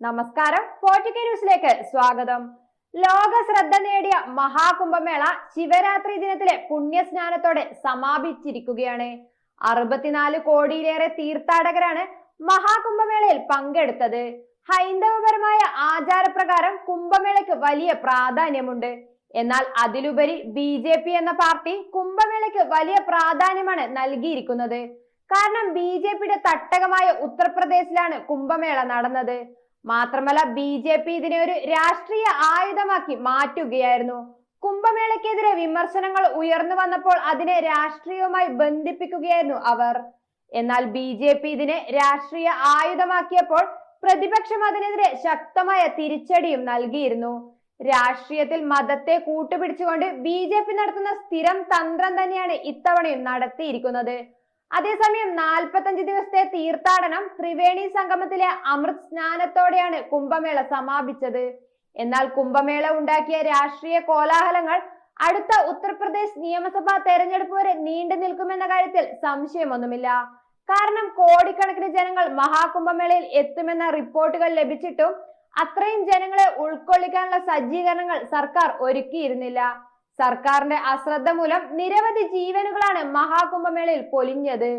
നമസ്കാരം. പോർട്ടുഗൽ ന്യൂസിലേക്ക് സ്വാഗതം. ലോക ശ്രദ്ധ നേടിയ മഹാകുംഭമേള ശിവരാത്രി ദിനത്തിലെ പുണ്യസ്നാനത്തോടെ സമാപിച്ചിരിക്കുകയാണ്. അറുപത്തിനാല് കോടിയിലേറെ തീർത്ഥാടകരാണ് മഹാകുംഭമേളയിൽ പങ്കെടുത്തത്. ഹൈന്ദവപരമായ ആചാരപ്രകാരം കുംഭമേളയ്ക്ക് വലിയ പ്രാധാന്യമുണ്ട്. എന്നാൽ അതിലുപരി ബി ജെ പി എന്ന പാർട്ടി കുംഭമേളയ്ക്ക് വലിയ പ്രാധാന്യമാണ് നൽകിയിരിക്കുന്നത്. കാരണം ബി ജെ പിയുടെ തട്ടകമായ ഉത്തർപ്രദേശിലാണ് കുംഭമേള നടന്നത്. മാത്രമല്ല ബി ജെ പി ഇതിനെ ഒരു രാഷ്ട്രീയ ആയുധമാക്കി മാറ്റുകയായിരുന്നു. കുംഭമേളയ്ക്കെതിരെ വിമർശനങ്ങൾ ഉയർന്നു വന്നപ്പോൾ അതിനെ രാഷ്ട്രീയവുമായി ബന്ധിപ്പിക്കുകയായിരുന്നു അവർ. എന്നാൽ ബി ജെ പി ഇതിനെ രാഷ്ട്രീയ ആയുധമാക്കിയപ്പോൾ പ്രതിപക്ഷം അതിനെതിരെ ശക്തമായ തിരിച്ചടിയും നൽകിയിരുന്നു. രാഷ്ട്രീയത്തിൽ മതത്തെ കൂട്ടുപിടിച്ചുകൊണ്ട് ബി നടത്തുന്ന സ്ഥിരം തന്ത്രം തന്നെയാണ് ഇത്തവണയും നടത്തിയിരിക്കുന്നത്. അതേസമയം നാൽപ്പത്തഞ്ച് ദിവസത്തെ തീർത്ഥാടനം ത്രിവേണി സംഗമത്തിലെ അമൃത് സ്നാനത്തോടെയാണ് കുംഭമേള സമാപിച്ചത്. എന്നാൽ കുംഭമേള ഉണ്ടാക്കിയ രാഷ്ട്രീയ കോലാഹലങ്ങൾ അടുത്ത ഉത്തർപ്രദേശ് നിയമസഭാ തെരഞ്ഞെടുപ്പ് വരെ നീണ്ടു നിൽക്കുമെന്ന കാര്യത്തിൽ സംശയമൊന്നുമില്ല. കാരണം കോടിക്കണക്കിന് ജനങ്ങൾ മഹാകുംഭമേളയിൽ എത്തുമെന്ന റിപ്പോർട്ടുകൾ ലഭിച്ചിട്ടും അത്രയും ജനങ്ങളെ ഉൾക്കൊള്ളിക്കാനുള്ള സജ്ജീകരണങ്ങൾ സർക്കാർ ഒരുക്കിയിരുന്നില്ല. സർക്കാരിന്റെ അശ്രദ്ധ മൂലം നിരവധി ജീവനുകളാണ് മഹാകുംഭമേളയിൽ പൊലിഞ്ഞത്.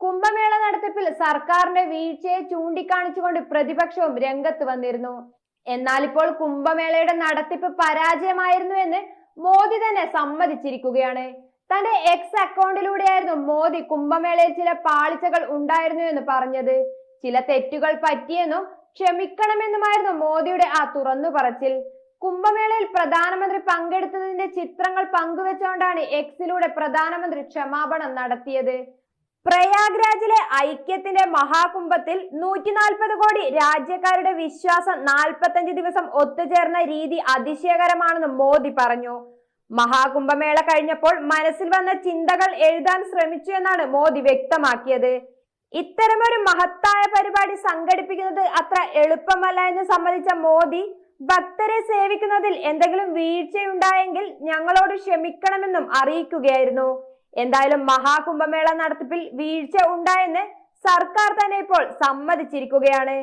കുംഭമേള നടത്തിപ്പിൽ സർക്കാരിന്റെ വീഴ്ചയെ ചൂണ്ടിക്കാണിച്ചുകൊണ്ട് പ്രതിപക്ഷവും രംഗത്ത് വന്നിരുന്നു. എന്നാൽ ഇപ്പോൾ കുംഭമേളയുടെ നടത്തിപ്പ് പരാജയമായിരുന്നു എന്ന് മോദി തന്നെ സമ്മതിച്ചിരിക്കുകയാണ്. തന്റെ എക്സ് അക്കൗണ്ടിലൂടെയായിരുന്നു മോദി കുംഭമേളയിൽ ചില പാളിച്ചകൾ ഉണ്ടായിരുന്നു എന്ന് പറഞ്ഞത്. ചില തെറ്റുകൾ പറ്റിയെന്നും ക്ഷമിക്കണമെന്നുമായിരുന്നു മോദിയുടെ ആ തുറന്നു പറച്ചിൽ കുംഭമേളയിൽ പ്രധാനമന്ത്രി പങ്കെടുത്തതിന്റെ ചിത്രങ്ങൾ പങ്കുവെച്ചുകൊണ്ടാണ് എക്സിലൂടെ പ്രധാനമന്ത്രി ക്ഷമാപണം നടത്തിയത്. പ്രയാഗ്രാജിലെ ഐക്യത്തിന്റെ മഹാകുംഭത്തിൽ നൂറ്റി നാൽപ്പത് കോടി രാജ്യക്കാരുടെ വിശ്വാസം നാൽപ്പത്തഞ്ച് ദിവസം ഒത്തുചേർന്ന രീതി അതിശയകരമാണെന്ന് മോദി പറഞ്ഞു. മഹാകുംഭമേള കഴിഞ്ഞപ്പോൾ മനസ്സിൽ വന്ന ചിന്തകൾ എഴുതാൻ ശ്രമിച്ചു എന്നാണ് മോദി വ്യക്തമാക്കിയത്. ഇത്തരമൊരു മഹത്തായ പരിപാടി സംഘടിപ്പിക്കുന്നത് അത്ര എളുപ്പമല്ല എന്ന് സമ്മതിച്ച മോദി ഭക്തരെ സേവിക്കുന്നതിൽ എന്തെങ്കിലും വീഴ്ചയുണ്ടായെങ്കിൽ ഞങ്ങളോട് ക്ഷമിക്കണമെന്നും അറിയിക്കുകയായിരുന്നു. എന്തായാലും മഹാകുംഭമേള നടത്തിപ്പിൽ വീഴ്ച ഉണ്ടായെന്ന് സർക്കാർ തന്നെ ഇപ്പോൾ സമ്മതിച്ചിരിക്കുകയാണ്.